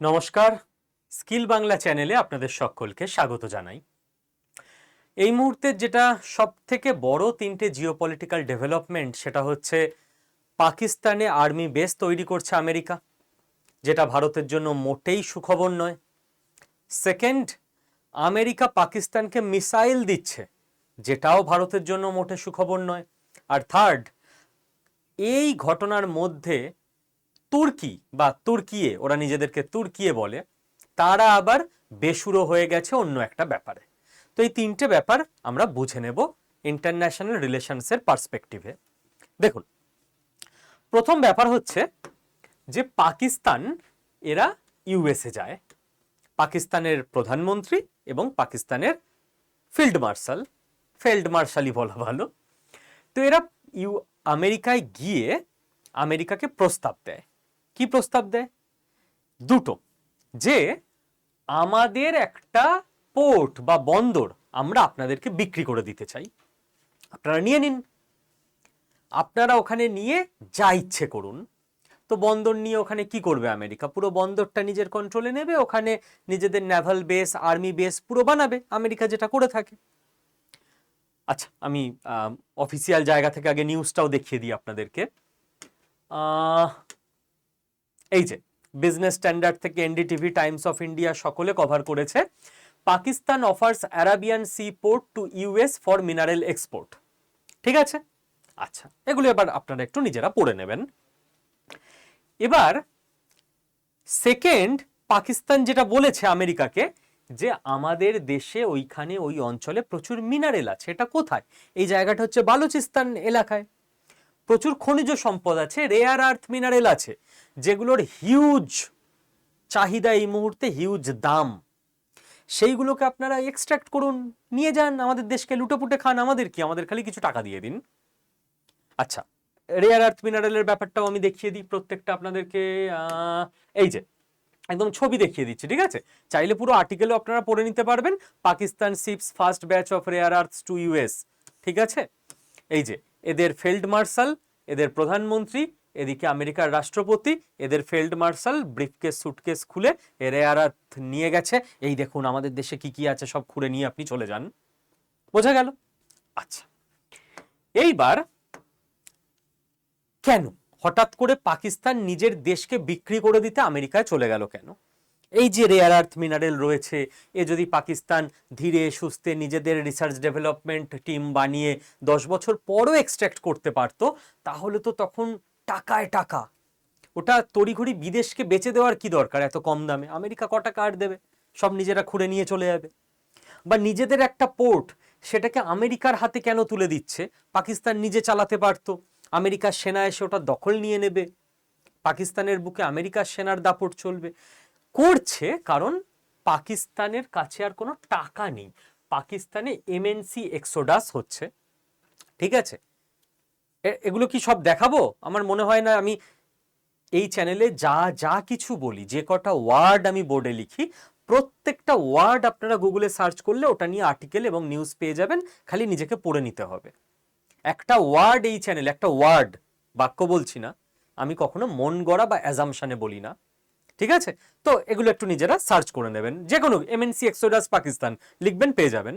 নমস্কার। স্কিল বাংলা চ্যানেলে আপনাদের সকলকে স্বাগত জানাই। এই মুহূর্তে যেটা সব থেকে বড় তিনটে জিওপলিটিক্যাল ডেভেলপমেন্ট সেটা হচ্ছে পাকিস্তানে আর্মি বেস তৈরি করছে আমেরিকা, যেটা ভারতের জন্য মোটেই সুখবর নয়। সেকেন্ড আমেরিকা পাকিস্তানকে মিসাইল দিচ্ছে, যেটাও ভারতের জন্য মোটে সুখবর নয়। আর থার্ড এই ঘটনার মধ্যে তুর্কি বা তুর্কিয়ে, ওরা নিজেদেরকে তুর্কিয়ে বলে, তারা আবার বেসুরো হয়ে গেছে অন্য একটা ব্যাপারে। তো এই তিনটে ব্যাপার আমরা বুঝে নেব ইন্টারন্যাশনাল রিলেশনসের পার্সপেক্টিভে দেখুন, প্রথম ব্যাপার হচ্ছে যে পাকিস্তান, এরা ইউএসএ যায়। পাকিস্তানের প্রধানমন্ত্রী এবং পাকিস্তানের ফিল্ড মার্শাল। ফিল্ড মার্শালই বলা ভালো। তো এরা ইউ, আমেরিকায় গিয়ে আমেরিকাকে প্রস্তাব দেয়। কি প্রস্তাব দেয়? দুটো। যে আমাদের একটা পোর্ট বা বন্দর আমরা আপনাদেরকে বিক্রি করে দিতে চাই। আপনারা নিয়ে নিন। আপনারা ওখানে নিয়ে যা ইচ্ছে করুন। তো বন্দর নিয়ে ওখানে কি করবে আমেরিকা? পুরো বন্দরটা নিজের কন্ট্রোলে নেবে, ওখানে নিজেদের নেভাল বেস আর্মি বেস পুরো বানাবে, আমেরিকা যেটা করে থাকে। আচ্ছা আমি অফিসিয়াল জায়গা থেকে আগে নিউজটাও দেখিয়ে দিই আপনাদেরকে। এই যে বিজনেস স্ট্যান্ডার্ড থেকে এনডিটিভি টাইমস অফ ইন্ডিয়া সকলে কভার করেছে। Pakistan offers Arabian sea port to US for mineral export ঠিক আছে? আচ্ছা এগুলো এবার আপনারা একটু নিজেরা পড়ে নেবেন। এবার সেকেন্ড পাকিস্তান যেটা বলেছে আমেরিকাকে, যে আমাদের দেশে ওইখানে ওই অঞ্চলে প্রচুর মিনারেল আছে, এটা কোথায়? এই জায়গাটা হচ্ছে বালুচিস্তান এলাকায়। প্রচুর খনিজ সম্পদ আছে রেয়ার আর্থ মিনারেল আছে, যেগুলোর হিউজ চাহিদা এই মুহূর্তে হিউজ দাম। সেইগুলোকে আপনারা এক্সট্রাক্ট করুন, নিয়ে যান, আমাদের দেশকে লুটোপুটে খান, আমাদের কি? আমাদের খালি কিছু টাকা দিয়ে দিন। আচ্ছা রেয়ার আর্থ মিনারেলের ব্যাপারটাও আমি দেখিয়ে দিই, প্রত্যেকটা আপনাদেরকে এই যে, একদম ছবি দেখিয়ে দিচ্ছি, ঠিক আছে? চাইলে পুরো আর্টিকেলও আপনারা পড়ে নিতে পারবেন, Pakistan ships first batch of rare earths to US ঠিক আছে? এই যে এদের ফিল্ড মার্শাল, এদের প্রধানমন্ত্রী, এদিকে আমেরিকার রাষ্ট্রপতি, এদের ফিল্ড মার্শাল, ব্রিফকেস সুটকেস খুলে এ রেয়ার আর্থ নিয়ে গেছে। এই দেখুন, আমাদের দেশে কি কি আছে সব খুঁড়ে নিয়ে আপনি চলে যান। বোঝা গেল? আচ্ছা এইবার কেন? হঠাৎ করে পাকিস্তান নিজের দেশকে বিক্রি করে দিতে আমেরিকায় চলে গেল কেন? এই যে রেয়ার আর্থ মিনারেল রয়েছে, এ যদি পাকিস্তান ধীরে সুস্থে নিজেদের রিসার্চ ডেভেলপমেন্ট টিম বানিয়ে দশ বছর পরও এক্সট্রাক্ট করতে পারতো, তাহলে তো তখন টাকায় টাকা। ওটা তড়িঘড়ি বিদেশকে বেচে দেওয়ার কি দরকার? এত কম দামে। আমেরিকা ক টাকা আর দেবে? সব নিজেরা খুঁড়ে নিয়ে চলে যাবে। বা নিজেদের একটা পোর্ট সেটাকে আমেরিকার হাতে কেন তুলে দিচ্ছে? পাকিস্তান নিজে চালাতে পারতো। আমেরিকার সেনা এসে ওটা দখল নিয়ে নেবে। পাকিস্তানের বুকে আমেরিকার সেনার দাপট চলবে। করছে, কারণ পাকিস্তানের কাছে আর কোনো টাকা নেই। পাকিস্তানে এমএনসি এক্সোডাস হচ্ছে। ঠিক আছে? এগুলো কি সব দেখাবো? আমার মনে হয় না, আমি এই চ্যানেলে যা যা কিছু বলি, যে কটা ওয়ার্ড আমি বোর্ডে লিখি, প্রত্যেকটা ওয়ার্ড আপনারা গুগলে সার্চ করলে ওটা নিয়ে আর্টিকেল এবং নিউজ পেয়ে যাবেন, খালি নিজেকে পড়ে নিতে হবে। একটা ওয়ার্ড এই চ্যানেল একটা ওয়ার্ড বাক্য বলছি না, আমি কখনো মন গড়া বা অ্যাজামশানে বলি না। ঠিক আছে? তো এগুলো একটু নিজেরা সার্চ করে নেবেন। যে কোনো এমএনসি এক্সোডাস পাকিস্তান লিখবেন, পেয়ে যাবেন।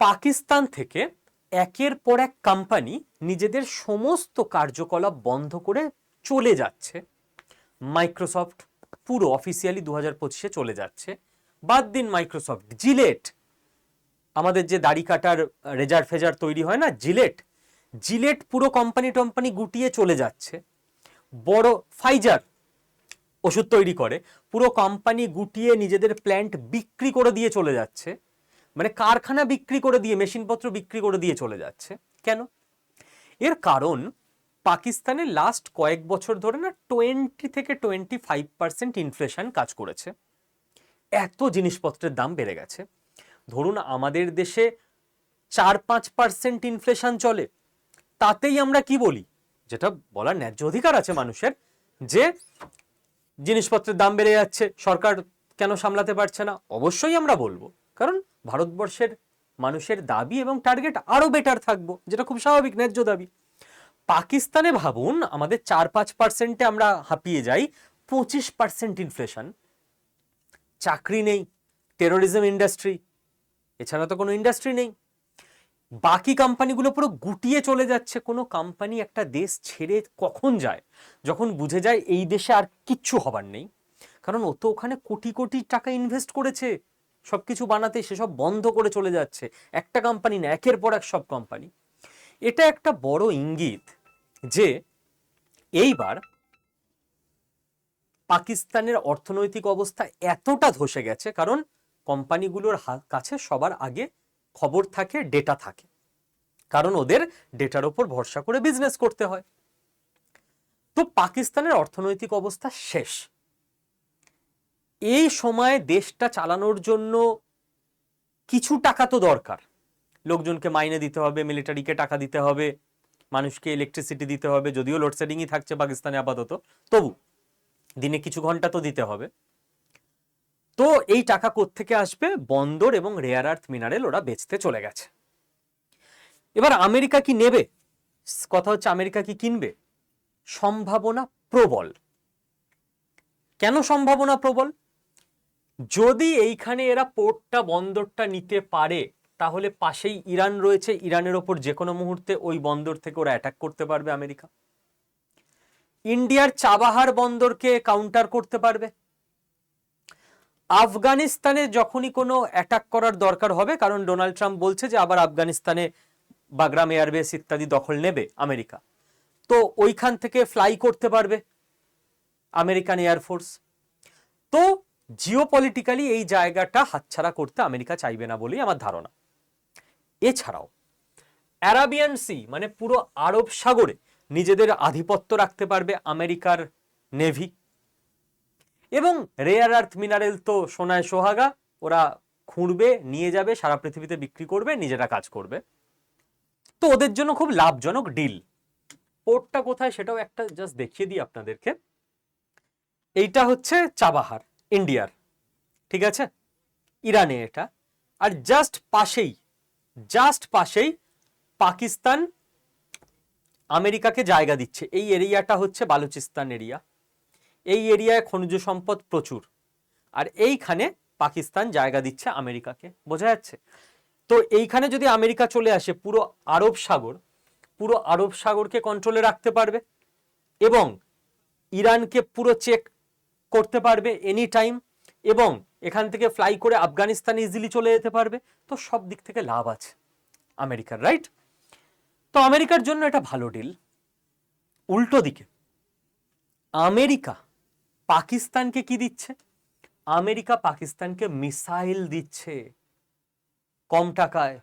পাকিস্তান থেকে একের পর এক কোম্পানি নিজেদের সমস্ত কার্যকলাপ বন্ধ করে চলে যাচ্ছে। মাইক্রোসফট পুরো অফিসিয়ালি দু হাজার পঁচিশে চলে যাচ্ছে। বাদ দিন মাইক্রোসফট জিলেট আমাদের যে দাড়ি কাটার রেজার ফেজার তৈরি হয় না? জিলেট জিলেট পুরো কোম্পানি টম্পানি গুটিয়ে চলে যাচ্ছে। বড় ফাইজার ওষুধ তৈরি করে, পুরো কোম্পানি গুটিয়ে নিজেদের প্ল্যান্ট বিক্রি করে দিয়ে চলে যাচ্ছে। মানে কারখানা বিক্রি করে দিয়ে, মেশিনপত্র বিক্রি করে দিয়ে চলে যাচ্ছে। কেন? এর কারণ, পাকিস্তানে লাস্ট কয়েক বছর ধরে না টোয়েন্টি থেকে টোয়েন্টি ফাইভ পার্সেন্ট ইনফ্লেশন কাজ করেছে। এত জিনিসপত্রের দাম বেড়ে গেছে। ধরুন আমাদের দেশে চার পাঁচ পার্সেন্ট ইনফ্লেশন চলে। তাতেই আমরা কি বলি? যেটা বলার ন্যায্য অধিকার আছে মানুষের, যে জিনিসপত্রের দাম বেড়ে যাচ্ছে, সরকার কেন সামলাতে পারছে না? অবশ্যই আমরা বলব। কারণ ভারতবর্ষের মানুষের দাবি এবং টার্গেট আরও বেটার থাকব, যেটা খুব স্বাভাবিক, ন্যায্য দাবি। পাকিস্তানে ভাবুন, আমাদের চার পাঁচ পার্সেন্টে আমরা হাঁপিয়ে যাই, পঁচিশ পার্সেন্ট ইনফ্লেশন চাকরি নেই টেরোরিজম ইন্ডাস্ট্রি এছাড়া তো কোনো ইন্ডাস্ট্রি নেই। বাকি কোম্পানিগুলো পুরো গুটিয়ে চলে যাচ্ছে। কোনো কোম্পানি একটা দেশ ছেড়ে কখন যায়? যখন বুঝে যায় এই দেশে আর কিচ্ছু হবার নেই। কারণ ও তো ওখানে কোটি কোটি টাকা ইনভেস্ট করেছে। সবকিছু বানাতে সেসব বন্ধ করে চলে যাচ্ছে। একটা কোম্পানি না, একের পর এক সব কোম্পানি এটা একটা বড় ইঙ্গিত যে এইবার পাকিস্তানের অর্থনৈতিক অবস্থা এতটা ধসে গেছে। কারণ কোম্পানিগুলোর কাছে সবার আগে খবর থাকে ডেটা থাকে। কারণ ওদের ডেটার ওপর ভরসা করে বিজনেস করতে হয়। তো পাকিস্তানের অর্থনৈতিক অবস্থা শেষ। এই সময় দেশটা চালানোর জন্য কিছু টাকা তো দরকার। লোকজনকে মাইনে দিতে হবে মিলিটারিকে টাকা দিতে হবে, মানুষকে ইলেকট্রিসিটি দিতে হবে, যদিও লোডশেডিংই থাকছে পাকিস্তানে আপাতত। তবু দিনে কিছু ঘণ্টা তো দিতে হবে। তো এই টাকা থেকে আসবে? বন্দর এবং রেয়ার আর্থ মিনারেল ওরা বেচতে চলে গেছে। এবার আমেরিকা কি নেবে? কথা হচ্ছে আমেরিকা কি কিনবে? সম্ভাবনা প্রবল। কেন সম্ভাবনা প্রবল? যদি এইখানে এরা পোর্টটা, বন্দরটা নিতে পারে, তাহলে পাশেই ইরান রয়েছে। ইরানের ওপর যে কোনো মুহূর্তে ওই বন্দর থেকে ওরা অ্যাটাক করতে পারবে আমেরিকা। ইন্ডিয়ার চাবাহার বন্দরকে কাউন্টার করতে পারবে। আফগানিস্তানে যখনই কোনো অ্যাটাক করার দরকার হবে, কারণ ডোনাল্ড ট্রাম্প বলছে যে আবার আফগানিস্তানে বাগরাম এয়ারবেস ইত্যাদি দখল নেবে আমেরিকা। তো ওইখান থেকে ফ্লাই করতে পারবে আমেরিকান এয়ারফোর্স তো জিওপলিটিক্যালি এই জায়গাটা হাতছাড়া করতে আমেরিকা চাইবে না বলেই আমার ধারণা। এছাড়াও অ্যারাবিয়ান সি মানে পুরো আরব সাগরে নিজেদের আধিপত্য রাখতে পারবে আমেরিকার নেভি। এবং রেয়ার আর্থ মিনারেল তো সোনায় সোহাগা, ওরা খুঁড়বে, নিয়ে যাবে, সারা পৃথিবীতে বিক্রি করবে, নিজেরা কাজ করবে। তো ওদের জন্য খুব লাভজনক ডিল পোর্টটা কোথায় সেটাও একটা জাস্ট দেখিয়ে দিই আপনাদেরকে। এইটা হচ্ছে চাবাহার ইন্ডিয়ার ঠিক আছে? ইরানে এটা। আর জাস্ট পাশেই জাস্ট পাশেই পাকিস্তান আমেরিকাকে জায়গা দিচ্ছে। এই এরিয়াটা হচ্ছে বালুচিস্তান এরিয়া এই এরিয়ায় খনিজ সম্পদ প্রচুর। আর এইখানে পাকিস্তান জায়গা দিচ্ছে আমেরিকাকে, বোঝা যাচ্ছে? তো এইখানে যদি আমেরিকা চলে আসে, পুরো আরব সাগর, পুরো আরব সাগরকে কন্ট্রোলে রাখতে পারবে এবং ইরানকে পুরো চেক করতে পারবে এনি টাইম এবং এখান থেকে ফ্লাই করে আফগানিস্তান ইজিলি চলে যেতে পারবে। তো সব দিক থেকে লাভ আছে আমেরিকার রাইট তো আমেরিকার জন্য এটা ভালো ডিল উল্টো দিকে, আমেরিকা পাকিস্তানকে কি দিচ্ছে? আমেরিকা পাকিস্তানকে মিসাইল দিচ্ছে। কম টাকায়।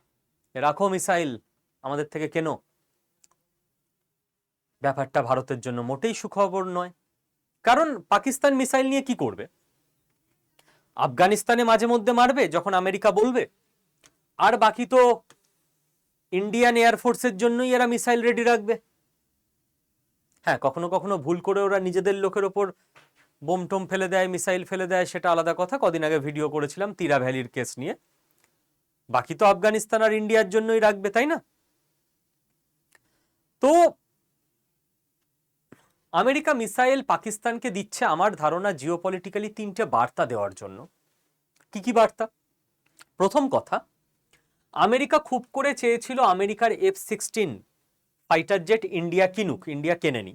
রাখো মিসাইল। আমাদের থেকে কেন? ব্যাপারটা ভারতের জন্য মোটেই সুখবর নয়। কারণ পাকিস্তান মিসাইল নিয়ে কি করবে? আফগানিস্তানে মাঝে মধ্যে মারবে, যখন আমেরিকা বলবে। আর বাকি তো ইন্ডিয়ান এয়ারফোর্সের জন্যই এরা মিসাইল রেডি রাখবে। হ্যাঁ কখনো কখনো ভুল করে ওরা নিজেদের লোকের ওপর বোম টোম ফেলে দেয়, মিসাইল ফেলে দেয়, সেটা আলাদা কথা। কদিন আগে ভিডিও করেছিলাম তিরা ভ্যালির কেস নিয়ে। বাকি তো আফগানিস্তান আর ইন্ডিয়ার জন্যই রাখবে, তাই না? তো আমেরিকা মিসাইল পাকিস্তানকে দিচ্ছে আমার ধারণা জিওপলিটিক্যালি তিনটে বার্তা দেওয়ার জন্য। কি কি বার্তা? প্রথম কথা, আমেরিকা খুব করে চেয়েছিল আমেরিকার F sixteen fighter jet India কিনুক, India কেনেনি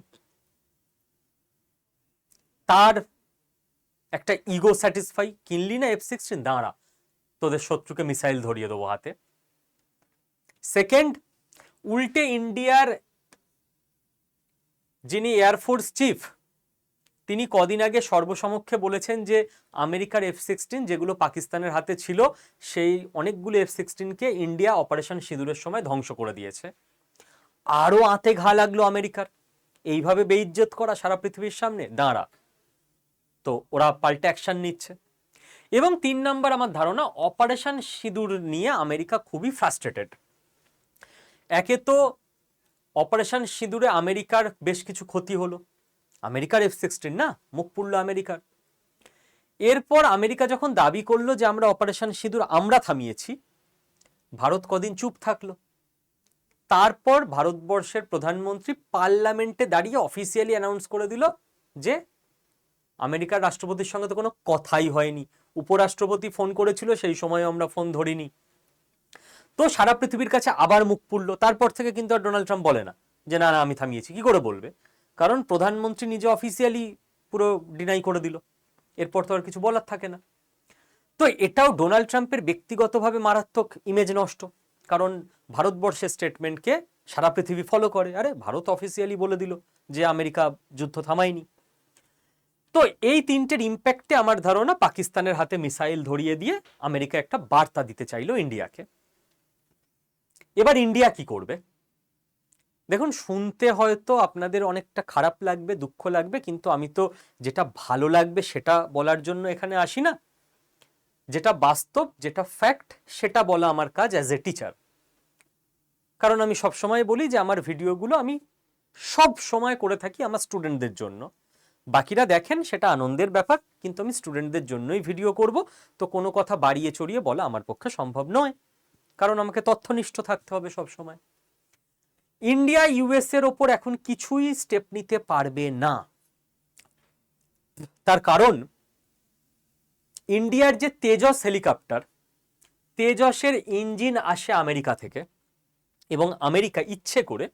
তার একটা ইগো স্যাটিসফাই কিনলি না এফ সিক্সটিন দাঁড়া, তোদের শত্রুকে মিসাইল ধরিয়ে দেবো হাতে। সেকেন্ড উল্টে ইন্ডিয়ার যিনি এয়ারফোর্স চিফ তিনি কদিন আগে সর্বসমক্ষে বলেছেন যে আমেরিকার এফ সিক্সটিন যেগুলো পাকিস্তানের হাতে ছিল, সেই অনেকগুলো এফ সিক্সটিনকে ইন্ডিয়া অপারেশন সিঁদুরের সময় ধ্বংস করে দিয়েছে। আরও আতে ঘা লাগল আমেরিকার। এইভাবে বেইজ্জত করা সারা পৃথিবীর সামনে। দাঁড়া তো ওরা পাল্টে অ্যাকশন নিচ্ছে। এবং তিন নাম্বার আমার ধারণা অপারেশন সিঁদুর নিয়ে আমেরিকা খুবই ফ্রাস্ট্রেটেড একে তো অপারেশন সিঁদুরে আমেরিকার বেশ কিছু ক্ষতি হলো। আমেরিকার এফ সিক্সটিন না, মুখ পুড়লো আমেরিকার। এরপর আমেরিকা যখন দাবি করল যে আমরা অপারেশন সিঁদুর আমরা থামিয়েছি, ভারত কদিন চুপ থাকল। তারপর ভারতবর্ষের প্রধানমন্ত্রী পার্লামেন্টে দাঁড়িয়ে অফিসিয়ালি অ্যানাউন্স করে দিল যে আমেরিকার রাষ্ট্রপতির সঙ্গে তো কোনো কথাই হয়নি। উপরাষ্ট্রপতি ফোন করেছিল, সেই সময় আমরা ফোন ধরিনি। তো সারা পৃথিবীর কাছে আবার মুখ পুড়ল। তারপর থেকে কিন্তু আর ডোনাল্ড ট্রাম্প বলে না যে, না না, আমি থামিয়েছি। কি করে বলবে? কারণ প্রধানমন্ত্রী নিজে অফিসিয়ালি পুরো ডিনাই করে দিল। এরপর তো আর কিছু বলার থাকে না। তো এটাও ডোনাল্ড ট্রাম্পের ব্যক্তিগতভাবে মারাত্মক ইমেজ নষ্ট। কারণ ভারতবর্ষের স্টেটমেন্টকে সারা পৃথিবী ফলো করে। আরে, ভারত অফিসিয়ালি বলে দিল যে, আমেরিকা যুদ্ধ থামায়নি। তো এই তিনটের ইম্প্যাক্টে আমার ধারণা পাকিস্তানের হাতে মিসাইল ধরিয়ে দিয়ে আমেরিকা একটা বার্তা দিতে চাইলো ইন্ডিয়াকে। এবার ইন্ডিয়া কি করবে? দেখুন, শুনতে হয়তো আপনাদের অনেকটা খারাপ লাগবে, দুঃখ লাগবে, কিন্তু আমি তো যেটা ভালো লাগবে সেটা বলার জন্য এখানে আসি না। যেটা বাস্তব, যেটা ফ্যাক্ট সেটা বলা আমার কাজ অ্যাজ এ টিচার কারণ আমি সবসময় বলি যে আমার ভিডিওগুলো আমি সব সময় করে থাকি আমার স্টুডেন্টদের জন্য। বাকিরা দেখেন, সেটা আনন্দের ব্যাপার, কিন্তু আমি স্টুডেন্টদের জন্যই ভিডিও করব। তো কোনো কথা বাড়িয়ে চড়িয়ে বলা আমার পক্ষে সম্ভব নয়। কারণ আমাকে তথ্যনিষ্ঠ থাকতে হবে সব সময়। ইন্ডিয়া ইউএস এর ওপর এখন কিছুই স্টেপ নিতে পারবে না। তার কারণ, ইন্ডিয়ার যে তেজস হেলিকপ্টার, তেজসের ইঞ্জিন আসে আমেরিকা থেকে এবং আমেরিকা ইচ্ছে করে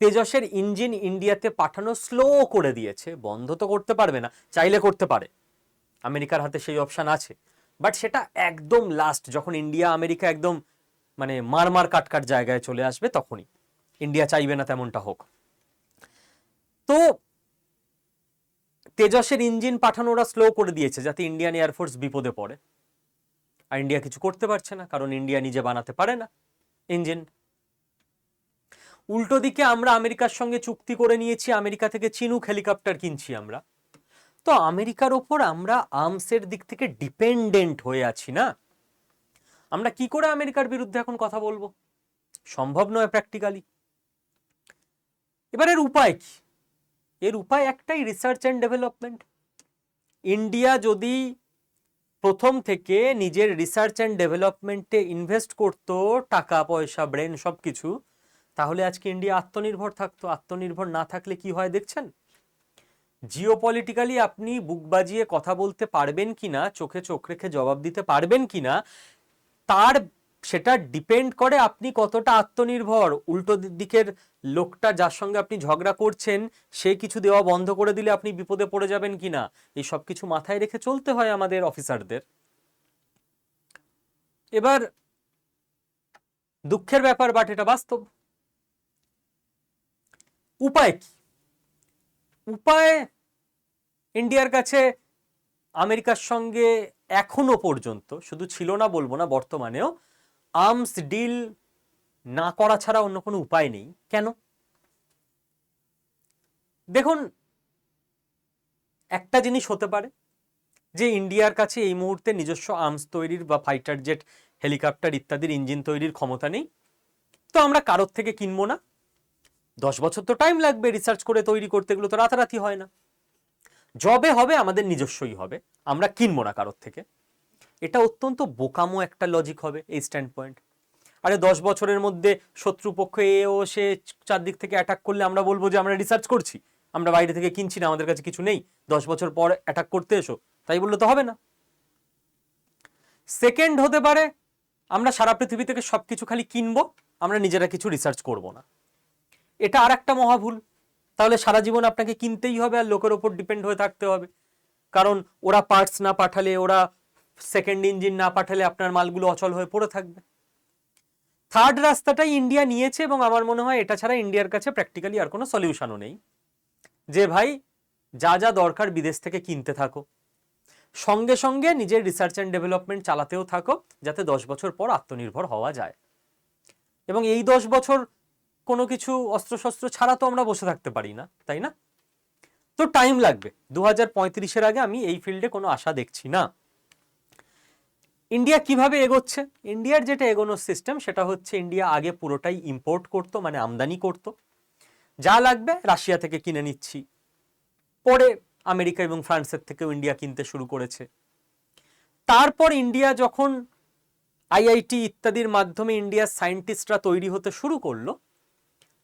তেজসের ইঞ্জিন ইন্ডিয়াতে পাঠানো স্লো করে দিয়েছে। বন্ধ তো করতে পারবে না, চাইলে করতে পারে। আমেরিকার হাতে সেই অপশান আছে। বাট সেটা একদম লাস্ট যখন ইন্ডিয়া, আমেরিকা একদম মানে মারমার কাটকাট জায়গায় চলে আসবে তখনই। ইন্ডিয়া চাইবে না তেমনটা হোক। তো তেজসের ইঞ্জিন পাঠানো ওরা স্লো করে দিয়েছে, যাতে ইন্ডিয়ান এয়ারফোর্স বিপদে পড়ে। আর ইন্ডিয়া কিছু করতে পারছে না, কারণ ইন্ডিয়া নিজে বানাতে পারে না ইঞ্জিন। উল্টো দিকে আমরা আমেরিকার সঙ্গে চুক্তি করে নিয়েছি, আমেরিকা থেকে চিনুক হেলিকপ্টার কিনছি আমরা। তো আমেরিকার ওপর আমরা আর্মসের দিক থেকে ডিপেন্ডেন্ট হয়ে আছি না? আমরা কি করে আমেরিকার বিরুদ্ধে এখন কথা বলব? সম্ভব নয় প্র্যাকটিক্যালি। এবার এর উপায় কি? এর উপায় একটাই রিসার্চ অ্যান্ড ডেভেলপমেন্ট। ইন্ডিয়া যদি প্রথম থেকে নিজের রিসার্চ অ্যান্ড ডেভেলপমেন্টে ইনভেস্ট করতো, টাকা, পয়সা, ব্রেন সব কিছু তাহলে আজকে ইন্ডিয়া আত্মনির্ভর থাকতো। আত্মনির্ভর না থাকলে কি হয় দেখছেন? জিও পলিটিক্যালি আপনি বুক বাজিয়ে কথা বলতে পারবেন কি না চোখে চোখ রেখে জবাব দিতে পারবেন কি না তার সেটা ডিপেন্ড করে আপনি কতটা আত্মনির্ভর। উল্টো দিকের লোকটা যার সঙ্গে আপনি ঝগড়া করছেন, সে কিছু দেওয়া বন্ধ করে দিলে আপনি বিপদে পড়ে যাবেন কিনা, এই সব কিছু মাথায় রেখে চলতে হয় আমাদের অফিসারদের। এবার দুঃখের ব্যাপার বাট এটা বাস্তব। উপায় কি? উপায় ইন্ডিয়ার কাছে আমেরিকার সঙ্গে এখনও পর্যন্ত, শুধু ছিল না বলব না বর্তমানেও আর্মস ডিল না করা ছাড়া অন্য কোনো উপায় নেই। কেন? দেখুন, একটা জিনিস হতে পারে যে ইন্ডিয়ার কাছে এই মুহূর্তে নিজস্ব আর্মস তৈরির বা ফাইটার জেট হেলিকপ্টার ইত্যাদির ইঞ্জিন তৈরির ক্ষমতা নেই। তো আমরা কারোর থেকে কিনবো না। দশ বছর তো টাইম লাগবে রিসার্চ করে, তৈরি করতে, এগুলো তো রাতারাতি হয় না। জবে হবে, আমাদের নিজস্বই হবে, আমরা কিনবো না কারোর থেকে। এটা অত্যন্ত বোকামো একটা লজিক হবে এই স্ট্যান্ড পয়েন্ট আরে দশ বছরের মধ্যে শত্রুপক্ষ এ, ও, সে চারদিক থেকে অ্যাটাক করলে আমরা বলব যে আমরা রিসার্চ করছি। আমরা বাইরে থেকে কিনছি না, আমাদের কাছে কিছু নেই। দশ বছর পর অ্যাটাক করতে এসো, তাই বললে তো হবে না। সেকেন্ড হতে পারে, আমরা সারা পৃথিবী থেকে সবকিছু খালি কিনবো, আমরা নিজেরা কিছু রিসার্চ করব না। এটা আর একটা মহাভুল তাহলে সারা জীবন আপনাকে কিনতেই হবে আর লোকের ওপর ডিপেন্ড হয়ে থাকতে হবে। কারণ ওরা পার্টস না পাঠালে, ওরা সেকেন্ড ইঞ্জিন না পাঠালে আপনার মালগুলো অচল হয়ে পড়ে থাকবে। থার্ড রাস্তাটাই ইন্ডিয়া নিয়েছে এবং আমার মনে হয় এটা ছাড়া ইন্ডিয়ার কাছে প্র্যাকটিক্যালি আর কোনো সলিউশনও নেই। যে ভাই, যা যা দরকার বিদেশ থেকে কিনতে থাকো। সঙ্গে সঙ্গে নিজের রিসার্চ অ্যান্ড ডেভেলপমেন্ট চালাতেও থাকো, যাতে দশ বছর পর আত্মনির্ভর হওয়া যায়। এবং এই দশ বছর কোনো কিছু অস্ত্রশস্ত্র ছাড়া তো আমরা বসে থাকতে পারি না, তাই না? তো টাইম লাগবে। দু হাজার আগে আমি এই ফিল্ডে কোনো আশা দেখছি না। ইন্ডিয়া কীভাবে এগোচ্ছে? ইন্ডিয়ার যেটা এগোনোর সিস্টেম সেটা হচ্ছে ইন্ডিয়া আগে পুরোটাই ইম্পোর্ট করতো মানে আমদানি করত। যা লাগবে রাশিয়া থেকে কিনে নিচ্ছি। পরে আমেরিকা এবং ফ্রান্সের থেকেও ইন্ডিয়া কিনতে শুরু করেছে। তারপর ইন্ডিয়া যখন আইআইটি ইত্যাদির মাধ্যমে ইন্ডিয়ার সায়েন্টিস্টরা তৈরি হতে শুরু করল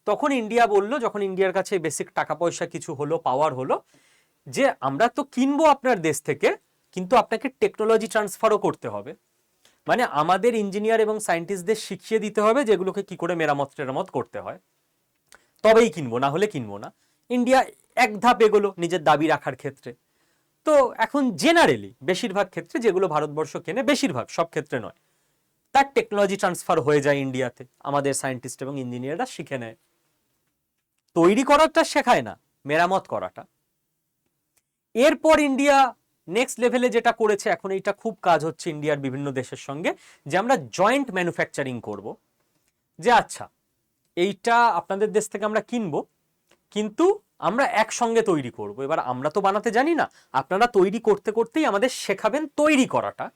তখন ইন্ডিয়া বলল, যখন ইন্ডিয়ার কাছে বেসিক টাকা পয়সা কিছু হলো পাওয়ার হলো, যে আমরা তো কিনবো আপনার দেশ থেকে, কিন্তু আপনাকে টেকনোলজি ট্রান্সফারও করতে হবে। মানে আমাদের ইঞ্জিনিয়ার এবং সায়েন্টিস্টদের শিখিয়ে দিতে হবে যেগুলোকে কি করে মেরামত টেরামত করতে হয়। তবেই কিনবো, না হলে কিনবো না। ইন্ডিয়া এক ধাপ এগোলো নিজের দাবি রাখার ক্ষেত্রে। তো এখন জেনারেলি বেশিরভাগ ক্ষেত্রে যেগুলো ভারতবর্ষ কেনে, বেশিরভাগ, সব ক্ষেত্রে নয়। তার টেকনোলজি ট্রান্সফার হয়ে যায় ইন্ডিয়াতে আমাদের সায়েন্টিস্ট এবং ইঞ্জিনিয়াররা শিখে নেয়। তৈরি করাটা শেখায় না, মেরামত করাটা। এরপর ইন্ডিয়া নেক্সট লেভেলে যেটা করেছে, এখন এইটা খুব কাজ হচ্ছে ইন্ডিয়ার বিভিন্ন দেশের সঙ্গে, যে আমরা জয়েন্ট ম্যানুফ্যাকচারিং করব। যে আচ্ছা এইটা আপনাদের দেশ থেকে আমরা কিনবো, কিন্তু আমরা একসঙ্গে তৈরি করব। এবার আমরা তো বানাতে জানি না, আপনারা তৈরি করতে করতেই আমাদের শেখাবেন তৈরি করাটা,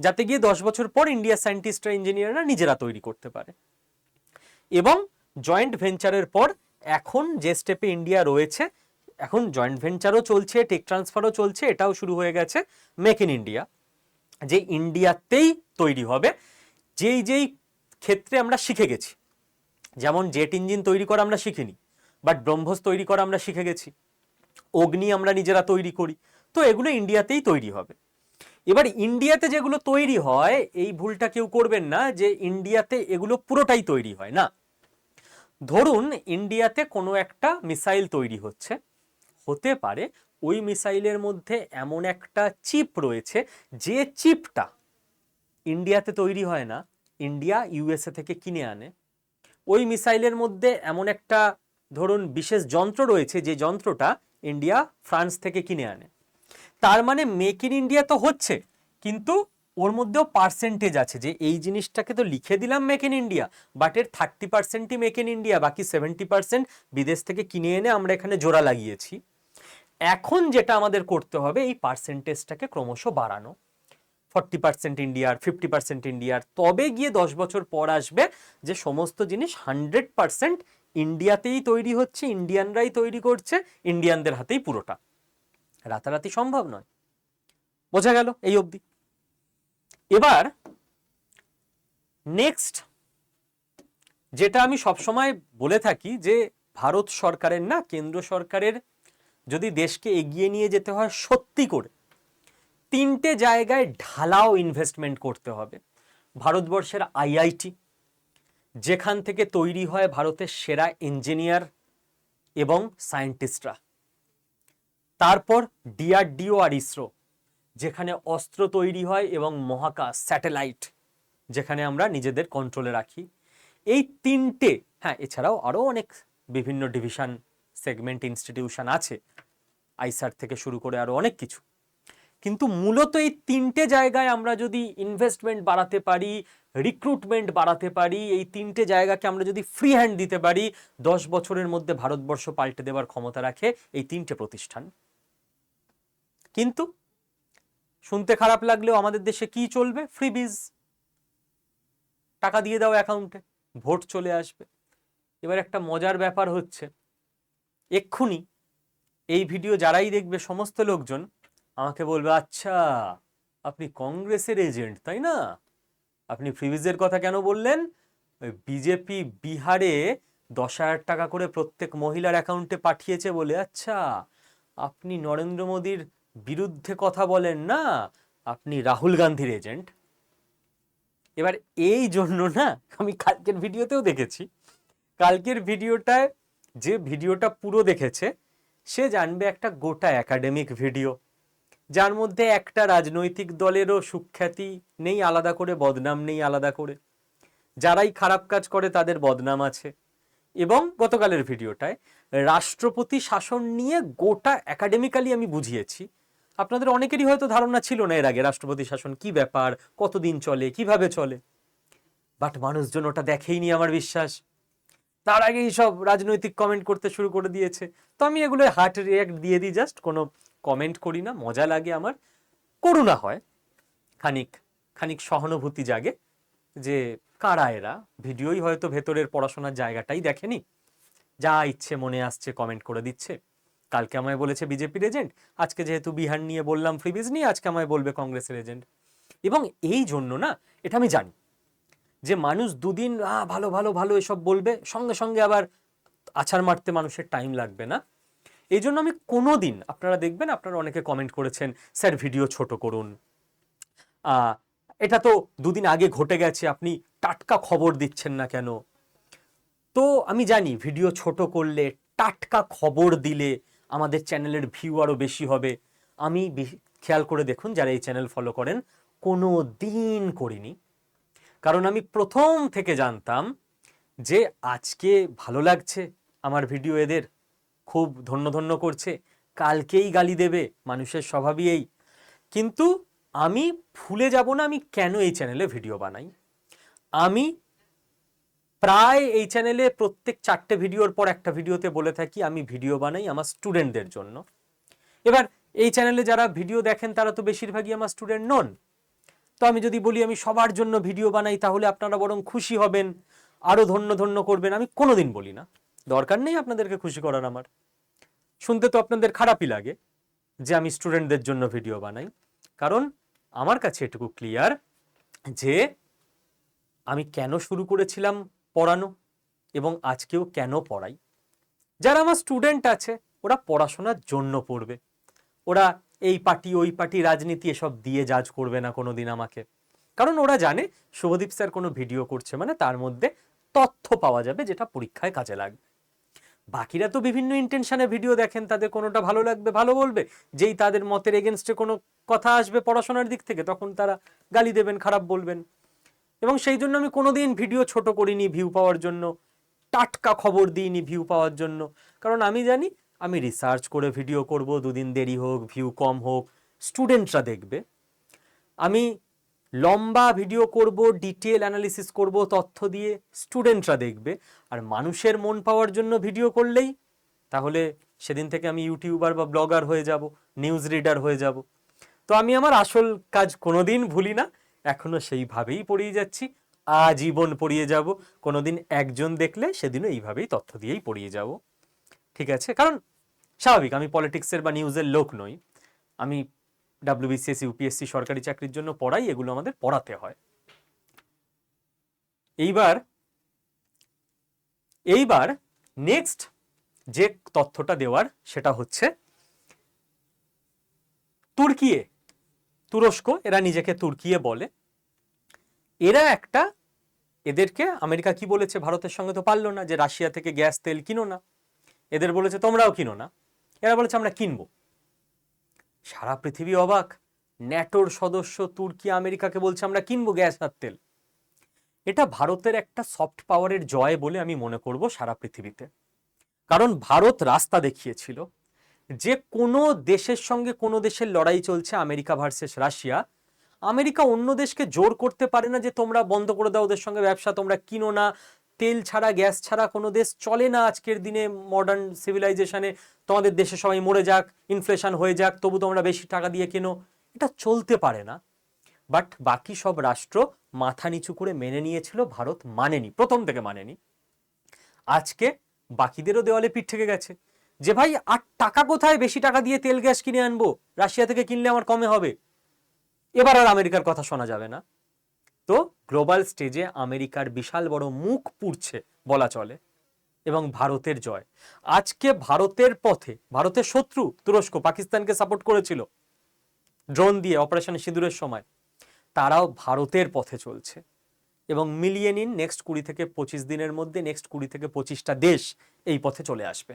যাতে গিয়ে দশ বছর পর ইন্ডিয়া সায়েন্টিস্টরা ইঞ্জিনিয়াররা নিজেরা তৈরি করতে পারে। এবং জয়েন্ট ভেঞ্চারের পর এখন যে স্টেপে ইন্ডিয়া রয়েছে, এখন জয়েন্ট ভেঞ্চারও চলছে টেক ট্রান্সফারও চলছে, এটাও শুরু হয়ে গেছে মেক ইন ইন্ডিয়া যে ইন্ডিয়াতেই তৈরি হবে, যেই যেই ক্ষেত্রে আমরা শিখে গেছি। যেমন জেট ইঞ্জিন তৈরি করা আমরা শিখিনি বাট ব্রহ্মস তৈরি করা আমরা শিখে গেছি, অগ্নি আমরা নিজেরা তৈরি করি, তো এগুলো ইন্ডিয়াতেই তৈরি হবে। এবার ইন্ডিয়াতে যেগুলো তৈরি হয়, এই ভুলটা কেউ করবেন না যে ইন্ডিয়াতে এগুলো পুরোটাই তৈরি হয়, না। ধরুন ইন্ডিয়াতে কোনো একটা মিসাইল তৈরি হচ্ছে। হতে পারে ওই মিসাইলের মধ্যে এমন একটা চিপ রয়েছে, যে চিপটা ইন্ডিয়াতে তৈরি হয় না, ইন্ডিয়া, ইউএসএ থেকে কিনে আনে। ওই মিসাইলের মধ্যে এমন একটা ধরুন বিশেষ যন্ত্র রয়েছে, যে যন্ত্রটা ইন্ডিয়া, ফ্রান্স থেকে কিনে আনে। তার মানে মেক ইন ইন্ডিয়া তো হচ্ছে, কিন্তু ওর মধ্যেও পার্সেন্টেজ আছে যে এই জিনিসটাকে তো লিখে দিলাম মেক ইন ইন্ডিয়া বাট এর থার্টি পার্সেন্টই মেক ইন ইন্ডিয়া বাকি সেভেন্টি পার্সেন্ট বিদেশ থেকে কিনে এনে আমরা এখানে জোড়া লাগিয়েছি। এখন যেটা আমাদের করতে হবে, এই পার্সেন্টেজটাকে ক্রমশ বাড়ানো। ফর্টি পার্সেন্ট ইন্ডিয়ার ফিফটি পার্সেন্ট ইন্ডিয়ার তবে গিয়ে দশ বছর পর আসবে যে সমস্ত জিনিস হান্ড্রেড পার্সেন্ট ইন্ডিয়াতেই তৈরি হচ্ছে ইন্ডিয়ানরাই তৈরি করছে ইন্ডিয়ানদের হাতেই পুরোটা। রাতারাতি সম্ভব নয়। বোঝা গেল এই অবধি। এবার নেক্সট যেটা আমি সবসময় বলে থাকি যে ভারত সরকারের না কেন্দ্র সরকারের যদি দেশকে এগিয়ে নিয়ে যেতে হয় সত্যি করে তিনটে জায়গায় ঢালাও ইনভেস্টমেন্ট করতে হবে। ভারতবর্ষের আইআইটি যেখান থেকে তৈরি হয় ভারতের সেরা ইঞ্জিনিয়ার এবং সায়েন্টিস্টরা তারপর ডিআরডিও আর ইসরো যেখানে অস্ত্র তৈরি হয় এবং মহাকাশ, স্যাটেলাইট, যেখানে আমরা নিজেদের কন্ট্রোলে রাখি। এই তিনটে হ্যাঁ এছাড়াও আরও অনেক বিভিন্ন ডিভিশন সেগমেন্ট ইনস্টিটিউশন আছে। আইসার থেকে শুরু করে আরও অনেক কিছু। কিন্তু মূলত এই তিনটে জায়গায় আমরা যদি ইনভেস্টমেন্ট বাড়াতে পারি রিক্রুটমেন্ট বাড়াতে পারি, এই তিনটে জায়গাকে আমরা যদি ফ্রি হ্যান্ড দিতে পারি, দশ বছরের মধ্যে ভারতবর্ষ পাল্টে দেওয়ার ক্ষমতা রাখে এই তিনটে প্রতিষ্ঠান। কিন্তু শুনতে খারাপ লাগলেও আমাদের দেশে কি চলবে? ফ্রিবিজ টাকা দিয়ে দাও অ্যাকাউন্টে ভোট চলে আসবে। এবার একটা মজার ব্যাপার হচ্ছে, এক্ষুনি এই ভিডিও যারাই দেখবে, সমস্ত লোকজন আমাকে বলবে আচ্ছা আপনি কংগ্রেসের এজেন্ট তাই না? আপনি ফ্রিবিজের কথা কেন বললেন? বিজেপি বিহারে দশ হাজার টাকা করে প্রত্যেক মহিলার অ্যাকাউন্টে পাঠিয়েছে বলে। আচ্ছা আপনি নরেন্দ্র মোদীর বিরুদ্ধে কথা বলেন না, আপনি রাহুল গান্ধীর এজেন্ট। এবার এই জন্য না, আমি কালকের ভিডিওতেও দেখেছি। কালকের ভিডিওটায় যে ভিডিওটা পুরো দেখেছে, সে জানবে একটা গোটা একাডেমিক ভিডিও। যার মধ্যে একটা রাজনৈতিক দলেরও সুখ্যাতি নেই আলাদা করে, বদনাম নেই আলাদা করে। যারাই খারাপ কাজ করে, তাদের বদনাম আছে। এবং গতকালের ভিডিওটায় রাষ্ট্রপতি শাসন নিয়ে গোটা একাডেমিক্যালি আমি বুঝিয়েছি আপনাদের অনেকেরই হয়তো ধারণা ছিল না এর আগে রাষ্ট্রপতি শাসন কি ব্যাপার, কতদিন চলে, কীভাবে চলে। বাট মানুষজন ওটা দেখেইনি আমার বিশ্বাস। তার আগেই সব রাজনৈতিক কমেন্ট করতে শুরু করে দিয়েছে। তো আমি এগুলো হার্ট রিয়াক্ট দিয়ে দিই জাস্ট কোনো কমেন্ট করি না, মজা লাগে আমার। করুণা হয়। খানিক খানিক সহানুভূতি জাগে যে কারা এরা? ভিডিওই হয়তো ভেতরের পড়াশোনার জায়গাটাই দেখেনি। যা ইচ্ছে মনে আসছে কমেন্ট করে দিচ্ছে। কালকে আমায় বলেছে বিজেপির এজেন্ট আজকে যেহেতু বিহার নিয়ে বললাম ফ্রিবিজ নিয়ে আজকে আমায় বলবে কংগ্রেসের এজেন্ট। এবং এই জন্য না এটা আমি জানি যে মানুষ দুদিন আহ, ভালো ভালো ভালো এসব বলবে সঙ্গে সঙ্গে আবার আছাড় মারতে মানুষের টাইম লাগবে না। এই জন্য আমি কোনো দিন আপনারা দেখবেন আপনারা অনেকে কমেন্ট করেছেন স্যার ভিডিও ছোট করুন। এটা তো দুদিন আগে ঘটে গেছে আপনি টাটকা খবর দিচ্ছেন না কেন? তো আমি জানি ভিডিও ছোট করলে টাটকা খবর দিলে আমাদের চ্যানেলের ভিউ আরও বেশি হবে। আমি খেয়াল করে দেখুন যারা এই চ্যানেল ফলো করেন, কোনো দিন করিনি। কারণ আমি প্রথম থেকে জানতাম যে আজকে ভালো লাগছে আমার ভিডিও এদের, খুব ধন্য ধন্য করছে, কালকেই গালি দেবে, মানুষের স্বভাবই এই। কিন্তু আমি ভুলে যাব না আমি কেন এই চ্যানেলে ভিডিও বানাই। আমি প্রায় এই চ্যানেলে প্রত্যেক চারটে ভিডিওর পর একটা ভিডিওতে বলে থাকি, আমি ভিডিও বানাই আমার স্টুডেন্টদের জন্য। এবার এই চ্যানেলে যারা ভিডিও দেখেন, তারা তো বেশিরভাগই আমার স্টুডেন্ট নন। তো আমি যদি বলি, আমি সবার জন্য ভিডিও বানাই, তাহলে আপনারা বরং খুশি হবেন আরও ধন্য ধন্য করবেন, আমি কোনোদিন বলি না। দরকার নেই আপনাদেরকে খুশি করার আমার। শুনতে তো আপনাদের খারাপই লাগে যে আমি স্টুডেন্টদের জন্য ভিডিও বানাই। কারণ আমার কাছে এটুকু ক্লিয়ার যে আমি কেন শুরু করেছিলাম পড়ানো এবং আজকেও কেন পড়াই? যারা আমার স্টুডেন্ট আছে, ওরা পড়াশোনার জন্য পড়বে। ওরা এই পার্টি, ওই পার্টি, রাজনীতি এসব দিয়ে জাজ করবে না কোনোদিন আমাকে। কারণ ওরা জানে শুভদীপ স্যার কোনো ভিডিও করছে মানে তার মধ্যে তথ্য পাওয়া যাবে যেটা পরীক্ষায় কাজে লাগবে। বাকিরা তো বিভিন্ন ইন্টেনশনে ভিডিও দেখেন, তাদের কোনোটা ভালো লাগবে, ভালো বলবে। যেই তাদের মতের এগেনস্টে কোনো কথা আসবে পড়াশোনার দিক থেকে, তখন তারা গালি দেবেন, খারাপ বলবেন। এবং সেই জন্য আমি কোনোদিন ভিডিও ছোট করিনি ভিউ পাওয়ার জন্য, টাটকা খবর দিইনি ভিউ পাওয়ার জন্য। কারণ আমি জানি, আমি রিসার্চ করে ভিডিও করব, দুদিন দেরি হোক ভিউ কম হোক স্টুডেন্টরা দেখবে। আমি লম্বা ভিডিও করব ডিটেল অ্যানালিসিস করব, তথ্য দিয়ে স্টুডেন্টরা দেখবে। আর মানুষের মন পাওয়ার জন্য ভিডিও করলেই, তাহলে সেদিন থেকে আমি ইউটিউবার বা ব্লগার হয়ে যাব নিউজ রিডার হয়ে যাব। তো আমি আমার আসল কাজ কোনোদিন ভুলি না। এখনও সেইভাবেই পড়িয়ে যাচ্ছি। আজীবন পড়িয়ে যাব। কোনোদিন একজন দেখলে সেদিনও এইভাবেই তথ্য দিয়েই পড়িয়ে যাব। ঠিক আছে? কারণ স্বাভাবিক, আমি পলিটিক্সের বা নিউজের লোক নই। আমি ডাব্লিউবিসিএস ইউপিএসসি সরকারি চাকরির জন্য পড়াই, এগুলো আমাদের পড়াতে হয়। এইবার এইবার নেক্সট যে তথ্যটা দেওয়ার সেটা হচ্ছে তুর্কিয়ে। তুরস্ক, এরা নিজেকে তুর্কিয়ে বলে। এরা একটা, এদেরকে আমেরিকা কি বলেছে ভারতের সঙ্গে তো পারল না যে রাশিয়া থেকে গ্যাস, তেল কিনো না। এদের বলেছে তোমরাও কিনো না। এরা বলেছে আমরা কিনবো। সারা পৃথিবী অবাক, ন্যাটোর সদস্য তুর্কি আমেরিকাকে বলছে আমরা কিনবো গ্যাস আর তেল। এটা ভারতের একটা সফট পাওয়ারের জয় বলে আমি মনে করব সারা পৃথিবীতে। কারণ ভারত রাস্তা দেখিয়েছিল যে কোনো দেশের সঙ্গে কোনো দেশের লড়াই চলছে, আমেরিকা ভার্সেস রাশিয়া, আমেরিকা অন্য দেশকে জোর করতে পারে না যে তোমরা বন্ধ করে দাও ওদের সঙ্গে ব্যবসা, তোমরা কিনো না, তেল ছাড়া, গ্যাস ছাড়া কোনো দেশ চলে না আজকের দিনে মডার্ন সিভিলাইজেশনে তোমাদের দেশে সবাই মরে যাক ইনফ্লেশন হয়ে যাক, তবু তোমরা বেশি টাকা দিয়ে কেনো। এটা চলতে পারে না। বাট বাকি সব রাষ্ট্র মাথা নিচু করে মেনে নিয়েছিল, ভারত মানেনি, প্রথম থেকে মানেনি। আজকে বাকিদেরও দেওয়ালে পিঠ থেকে গেছে। যে ভাই, আর টাকা কোথায়? বেশি টাকা দিয়ে তেল, গ্যাস কিনে আনব? রাশিয়া থেকে কিনলে আমার কমে হবে। এবার আর আমেরিকার কথা শোনা যাবে না। তো গ্লোবাল স্টেজে আমেরিকার বিশাল বড় মুখ পুড়ছে, বলা চলে, এবং ভারতের জয়। আজকে ভারতের পথে, ভারতের শত্রু তুরস্ক, পাকিস্তানকে সাপোর্ট করেছিল ড্রোন দিয়ে অপারেশন সিঁদুরের সময়। তারাও ভারতের পথে চলছে, এবং মিলিয়ে নিন নেক্সট কুড়ি থেকে পঁচিশ দিনের মধ্যে নেক্সট কুড়ি থেকে পঁচিশটা দেশ এই পথে চলে আসবে।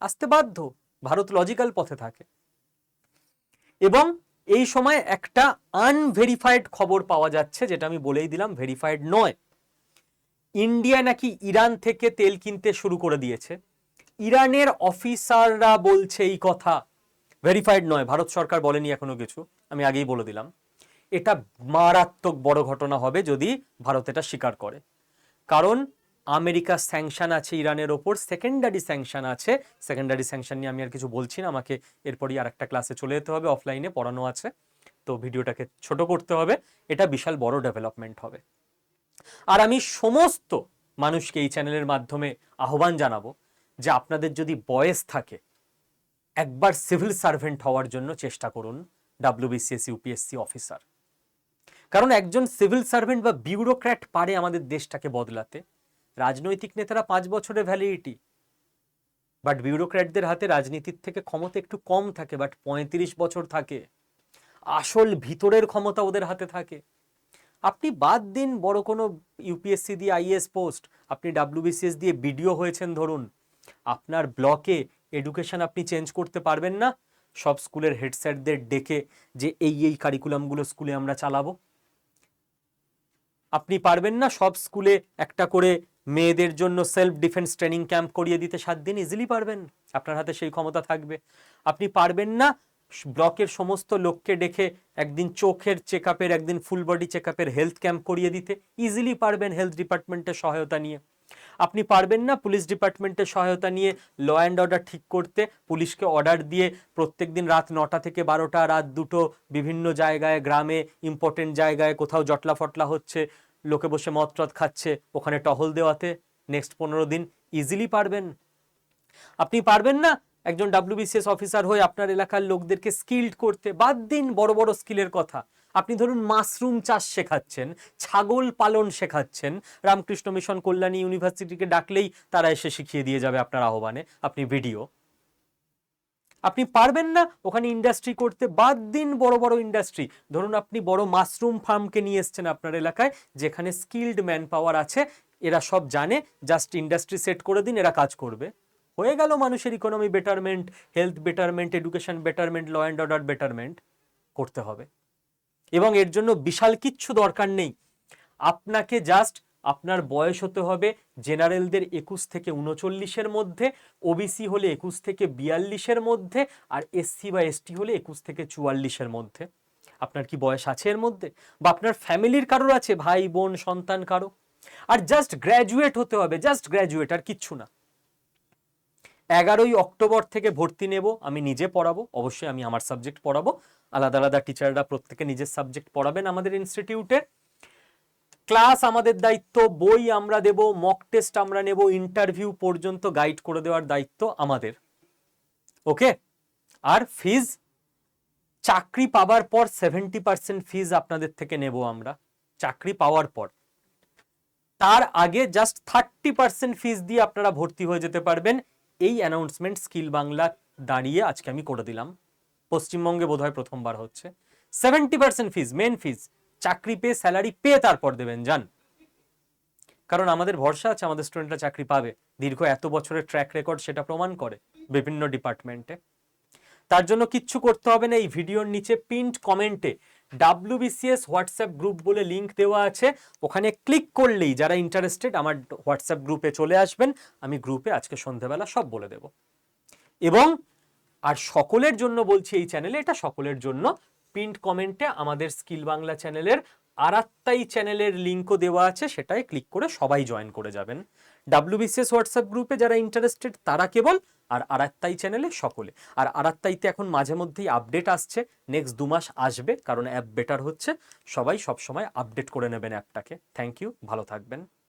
আসতে বাধ্য, ভারত লজিক্যাল পথে থাকে। এবং এই সময় একটা আনভেরিফাইড খবর পাওয়া যাচ্ছে, যেটা আমি বলেই দিলাম ভেরিফাইড নয়। ইন্ডিয়া নাকি ইরান থেকে তেল কিনতে শুরু করে দিয়েছে। ইরানের অফিসাররা বলছে এই কথা। ভেরিফাইড নয়, ভারত সরকার বলেনি এখনও কিছু, আমি আগেই বলে দিলাম। এটা মারাত্মক বড় ঘটনা হবে যদি ভারত এটা স্বীকার করে। কারণ আমেরিকা স্যাংশন আছে ইরানের ওপর, সেকেন্ডারি স্যাংশন আছে। সেকেন্ডারি স্যাংশন নিয়ে আমি আর কিছু বলছি না, আমাকে এরপরই আর একটা ক্লাসে চলে যেতে হবে, অফলাইনে পড়ানো আছে। তো ভিডিওটাকে ছোট করতে হবে, এটা বিশাল বড় ডেভেলপমেন্ট হবে। আর আমি সমস্ত মানুষকে এই চ্যানেলের মাধ্যমে আহ্বান জানাব যে আপনাদের যদি বয়স থাকে, একবার সিভিল সার্ভেন্ট হওয়ার জন্য চেষ্টা করুন ডাব্লিউবিসিএস, ইউপিএসসি অফিসার। কারণ একজন সিভিল সার্ভেন্ট বা বিউরোক্র্যাট পারে আমাদের দেশটাকে বদলাতে। রাজনৈতিক নেতারা পাঁচ বছরের ভ্যালিডিটি বাট বিউরোক্র্যাটদের হাতে রাজনীতির থেকে ক্ষমতা একটু কম থাকে বাট পঁয়ত্রিশ বছর থাকে। আসল ভিতরের ক্ষমতা ওদের হাতে থাকে। আপনি বাদ দিন বড় কোনো ইউপিএসসি দিয়ে আইএস পোস্ট আপনি ডাব্লিউবিসিএস দিয়ে বিডিও হয়েছেন ধরুন। আপনার ব্লকে এডুকেশন আপনি চেঞ্জ করতে পারবেন না। সব স্কুলের হেড স্যারদের ডেকে যে এই এই কারিকুলামগুলো স্কুলে আমরা চালাবো। আপনি পারবেন না সব স্কুলে একটা করে মেয়েদের জন্য সেলফ ডিফেন্স ট্রেনিং ক্যাম্প করিয়ে দিতে সাত দিন ইজিলি পারবেন। আপনার হাতে সেই ক্ষমতা থাকবে। আপনি পারবেন না, ব্লকের সমস্ত লোককে ডেকে একদিন চোখের চেক আপের একদিন ফুল বডি চেক আপের হেলথ ক্যাম্প করিয়ে দিতে ইজিলি পারবেন হেলথ ডিপার্টমেন্টের সহায়তা নিয়ে। আপনি পারবেন না পুলিশ ডিপার্টমেন্টের সহায়তা নিয়ে ল অ্যান্ড অর্ডার ঠিক করতে, পুলিশকে অর্ডার দিয়ে প্রত্যেক দিন রাত নটা থেকে বারোটা, রাত দুটো বিভিন্ন জায়গায়, গ্রামে ইম্পর্টেন্ট জায়গায় কোথাও জটলা ফটলা হচ্ছে লোকে বসে মদ খাচ্ছে, ওখানে টহল দেওয়াতে নেক্সট পনেরো দিন ইজিলি পারবেন। আপনি পারবেন না একজন ডাব্লিউবিসিএস অফিসার হয়ে আপনার এলাকার লোকদেরকে স্কিল্ড করতে। বাদ দিন বড় বড় স্কিলের কথা। আপনি ধরুন মাশরুম চাষ শেখাচ্ছেন, ছাগল পালন শেখাচ্ছেন, রামকৃষ্ণ মিশন কল্যাণী ইউনিভার্সিটিকে ডাকলেই তারা এসে শিখিয়ে দিয়ে যাবে আপনার আহ্বানে। আপনি ভিডিও আপনি পারবেন না, ওখানে ইন্ডাস্ট্রি করতে বাদ দিন বড় বড় ইন্ডাস্ট্রি ধরুন আপনি বড় মাশরুম ফার্মকে নিয়ে এসছেন আপনার এলাকায়, যেখানে স্কিল্ড ম্যান পাওয়ার আছে, এরা সব জানে জাস্ট ইন্ডাস্ট্রি সেট করে দিন, এরা কাজ করবে। হয়ে গেল মানুষের economy betterment health betterment education betterment law and order betterment করতে হবে। এবং এর জন্য বিশাল কিচ্ছু দরকার নেই। আপনাকে জাস্ট আপনার বয়স হতে হবে জেনারেলদের একুশ থেকে উনচল্লিশের মধ্যে ওবিসি হলে একুশ থেকে বিয়াল্লিশের মধ্যে আর এসসি বা এসটি হলে একুশ থেকে চুয়াল্লিশের মধ্যে। আপনার কি বয়স আছে এর মধ্যে? বা আপনার ফ্যামিলির কারোর আছে? ভাই, বোন, সন্তান, কারও? আর জাস্ট গ্র্যাজুয়েট হতে হবে, জাস্ট গ্র্যাজুয়েট আর কিচ্ছু না। এগারোই অক্টোবর থেকে ভর্তি নেব, আমি নিজে পড়াবো, অবশ্যই আমি আমার সাবজেক্ট পড়াবো। আলাদা আলাদা টিচাররা প্রত্যেকে নিজের সাবজেক্ট পড়াবেন আমাদের ইনস্টিটিউটে ক্লাস আমাদের দায়িত্ব, বই আমরা দেব মক টেস্ট আমরা নেব ইন্টারভিউ পর্যন্ত গাইড করে দেওয়ার দায়িত্ব আমাদের। ওকে আর ফিজ চাকরি পাওয়ার পর সেভেন্টি পার্সেন্ট ফিজ আপনাদের থেকে নেব আমরা, চাকরি পাওয়ার পর। তার আগে জাস্ট থার্টি পার্সেন্ট ফিজ দিয়ে আপনারা ভর্তি হয়ে যেতে পারবেন। এই অ্যানাউন্সমেন্ট স্কিল বাংলা দাঁড়িয়ে আজকে আমি করে দিলাম। পশ্চিমবঙ্গে বোধহয় প্রথমবার হচ্ছে। সেভেন্টি পার্সেন্ট ফিজ মেন ফিজ চাকরি পেয়ে স্যালারি পেয়ে তারপর দেবেন যান কারণ আমাদের ভরসা আছে, আমাদের স্টুডেন্টরা চাকরি পাবে। দীর্ঘ এত বছরের ট্র্যাক রেকর্ড সেটা প্রমাণ করে বিভিন্ন ডিপার্টমেন্টে তার জন্য কিচ্ছু করতে হবে না, এই ভিডিওর নিচে পিন্ট কমেন্টে ডাব্লিউবিসিএস হোয়াটসঅ্যাপ গ্রুপ বলে লিঙ্ক দেওয়া আছে। ওখানে ক্লিক করলেই যারা ইন্টারেস্টেড আমার হোয়াটসঅ্যাপ গ্রুপে চলে আসবেন, আমি গ্রুপে আজকে সন্ধেবেলা সব বলে দেব। এবং আর সকলের জন্য বলছি, এই চ্যানেলে এটা সকলের জন্য পিন্ট কমেন্টে আমাদের স্কিল বাংলা চ্যানেলের আরাত্তাই চ্যানেলের লিঙ্কও দেওয়া আছে সেটাই ক্লিক করে সবাই জয়েন করে যাবেন। ডাব্লিউবিসিএস হোয়াটসঅ্যাপ গ্রুপে যারা ইন্টারেস্টেড, তারা কেবল আর আরাত্তাই চ্যানেলে সকলে। আর আরাত্তাইতে এখন মাঝে মধ্যেই আপডেট আসছে, নেক্সট দু মাস আসবে, কারণ অ্যাপ বেটার হচ্ছে। সবাই সবসময় আপডেট করে নেবেন অ্যাপটাকে। থ্যাংক ইউ, ভালো থাকবেন।